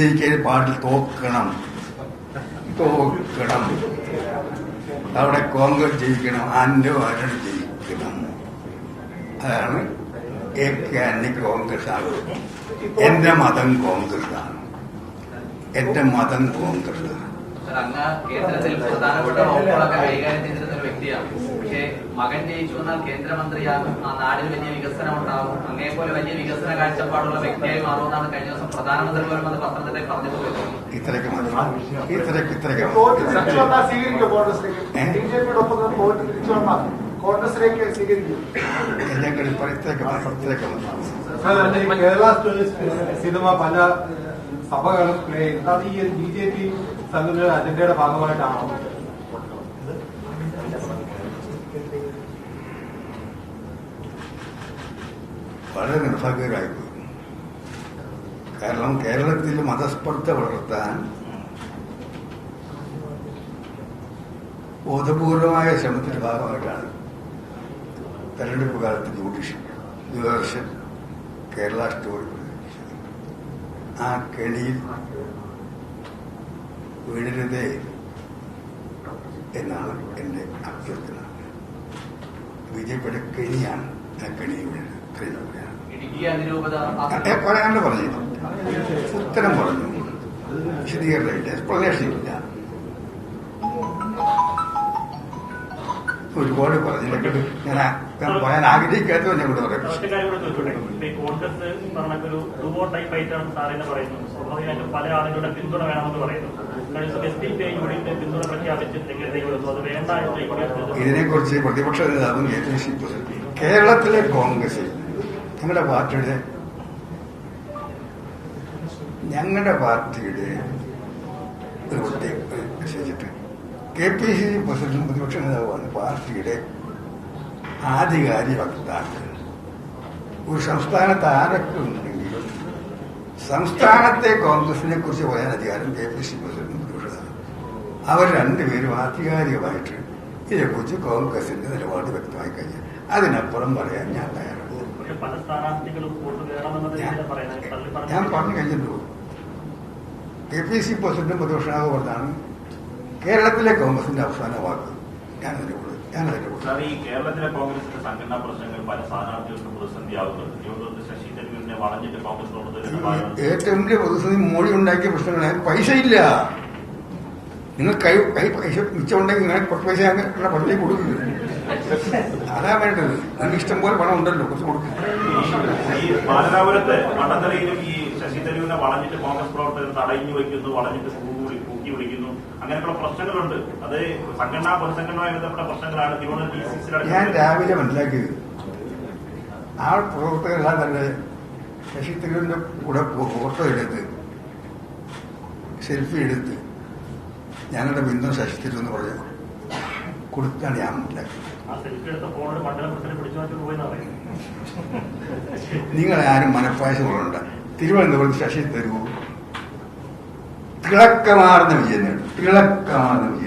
എനിക്ക് പാട്ടിൽ തോക്കണം തോക്കണം അവിടെ കോൺഗ്രസ് ജയിക്കണം ആന്റെ വാരൻ ജയിക്കണം. അതാണ് എ കെ ആന്റണി കോൺഗ്രസ് ആണ്. എന്റെ മതം കോൺഗ്രസ് ആണ്. എന്റെ മതം കോൺഗ്രസ് ആണ്. സർ, അങ്ങ് കേന്ദ്രത്തിൽ പ്രധാനപ്പെട്ട വകുപ്പുകളൊക്കെ കൈകാര്യം ചെയ്തിരുന്ന ഒരു വ്യക്തിയാണ്. പക്ഷേ മകൻ ജയിച്ചു വന്നാൽ കേന്ദ്രമന്ത്രിയാകും. ആ നാടിന് വലിയ വികസനം ഉണ്ടാകും അങ്ങേപോലെ വലിയ വികസന കാഴ്ചപ്പാടുള്ള വ്യക്തിയായി മാറുമെന്നാണ് കഴിഞ്ഞ ദിവസം പ്രധാനമന്ത്രി പോലും അത് പത്രത്തിൽ പറഞ്ഞിട്ട് പോയത് കോൺഗ്രസിലേക്ക്? സ്വീകരിക്കും കേരള സിനിമ പല സഭകളും പ്ലേ അത് ഈ ബി ജെ പി സംഘടനയുടെ അജണ്ടയുടെ ഭാഗമായിട്ടാണോ? വളരെ നിർഭാഗ്യരായിപ്പോയി കാരണം കേരളത്തിൽ മതസ്പർദ്ധ വളർത്താൻ ബോധപൂർവമായ ശ്രമത്തിന്റെ ഭാഗമായിട്ടാണ് തെരഞ്ഞെടുപ്പ് കാലത്ത് ജ്യോതിഷം ദൂരദർശൻ കേരള സ്റ്റോറി ആ കെണിയിൽ വീഴരുതേ എന്നാണ് എന്റെ അഭ്യർത്ഥന. ബി ആ കെണിയിൽ വീഴുന്നത് പറയാണ്ട് പറഞ്ഞു. ഉത്തരം പറഞ്ഞു. വിശദീകരണമില്ല. എക്സ്പ്ലനേഷൻ ഇല്ല ഒരുപാട് പറഞ്ഞിട്ട് ഞാൻ ഞാൻ പറയാൻ ആഗ്രഹിക്കാത്തത് ഞാൻ കൂടെ പറയാം. കോൺഗ്രസ് പറഞ്ഞൊരു ഡുവോ ടൈപ്പ് ആയിട്ടാണ് സാറിന് പറയുന്നത്. സ്വാഭാവികമായിട്ടും പല ആളുകളുടെ പിന്തുണ വേണമെന്ന് പറയുന്നു. ഇതിനെക്കുറിച്ച് പ്രതിപക്ഷ നേതാവും കെ പി സി കേരളത്തിലെ കോൺഗ്രസിൽ ഞങ്ങളുടെ പാർട്ടിയുടെ ഞങ്ങളുടെ പാർട്ടിയുടെ ഒരു പ്രത്യേക കെ പി സി സി പ്രസിഡന്റും പ്രതിപക്ഷ നേതാവാണ് പാർട്ടിയുടെ ആധികാരി വക്താക്കൾ. ഒരു സംസ്ഥാനത്ത് ആരൊക്കെ ഉണ്ടെങ്കിലും സംസ്ഥാനത്തെ കോൺഗ്രസിനെ കുറിച്ച് പറയാൻ അധികാരം കെ പി സി പ്രസിഡന്റും പ്രതിപക്ഷതാണ് അവർ രണ്ടുപേരും ആധികാരികമായിട്ട് ഇതിനെക്കുറിച്ച് കോൺഗ്രസിന്റെ നിലപാട് വ്യക്തമായി കഴിഞ്ഞു. അതിനപ്പുറം പറയാൻ ഞാൻ തയ്യാറാണ്. ഞാൻ പറഞ്ഞു കഴിഞ്ഞല്ലോ. കെ പി സി പ്രസിഡന്റും പ്രതിപക്ഷനാഥ് പറഞ്ഞാണ് കേരളത്തിലെ കോൺഗ്രസിന്റെ അവസാന വാക്ക്. ഞാനതിന്റെ കൂടെ ഞാനതിന്റെ കൂടെ സാർ ഈ കേരളത്തിലെ കോൺഗ്രസിന്റെ സംഘടനാ പ്രശ്നങ്ങൾ പല സ്ഥാനാർത്ഥികൾക്കും പ്രതിസന്ധിയാകുന്നുണ്ട് തിരുവനന്തപുരത്ത് ശശി തരൂരിനെ വളഞ്ഞിട്ട് ഏറ്റവും വലിയ പ്രതിസന്ധി മോഡി ഉണ്ടാക്കിയ പ്രശ്നങ്ങളെ പൈസ ഇല്ല നിങ്ങൾ കൈ കൈ പൈസ മിച്ചമുണ്ടെങ്കിൽ നിങ്ങൾ കുറച്ച് പൈസ അങ്ങനെ പള്ളിയിൽ കൊടുക്കുന്നത് അതാ വേണ്ടത്. നിങ്ങൾക്ക് ഇഷ്ടം പോലെ പണം ഉണ്ടല്ലോ കുറച്ച് കൊടുക്കും. ഈ ഈ ശശി തരൂരിനെ വളഞ്ഞിട്ട് കോൺഗ്രസ് പ്രവർത്തകർ തടഞ്ഞു വയ്ക്കുന്നു വളഞ്ഞിട്ട് കൂടി കൂക്കി വിളിക്കുന്നു. അങ്ങനെയൊക്കെയുള്ള പ്രശ്നങ്ങളുണ്ട്. അത് സംഘടനാ പൊതുസംഘടനയുമായി ബന്ധപ്പെട്ട പ്രശ്നങ്ങളാണ് തിരുവനന്തപുരം ഡി സി ഞാൻ രാവിലെ മനസ്സിലാക്കിയത്. ആ പ്രവർത്തകരെല്ലാം തന്നെ ശശി തരൂരിന്റെ കൂടെ ഫോട്ടോ എടുത്ത് സെൽഫി എടുത്ത് ഞങ്ങളുടെ ബിന്ദു ശശി തരൂർ എന്ന് പറഞ്ഞു കൊടുത്താണ് ഞാൻ നിങ്ങൾ ആരും മനപ്പായസങ്ങളുണ്ട് തിരുവനന്തപുരത്ത് ശശി തരൂ തിളക്കമാർന്ന വിജയം നേടും തിളക്കമാർന്ന വിജയം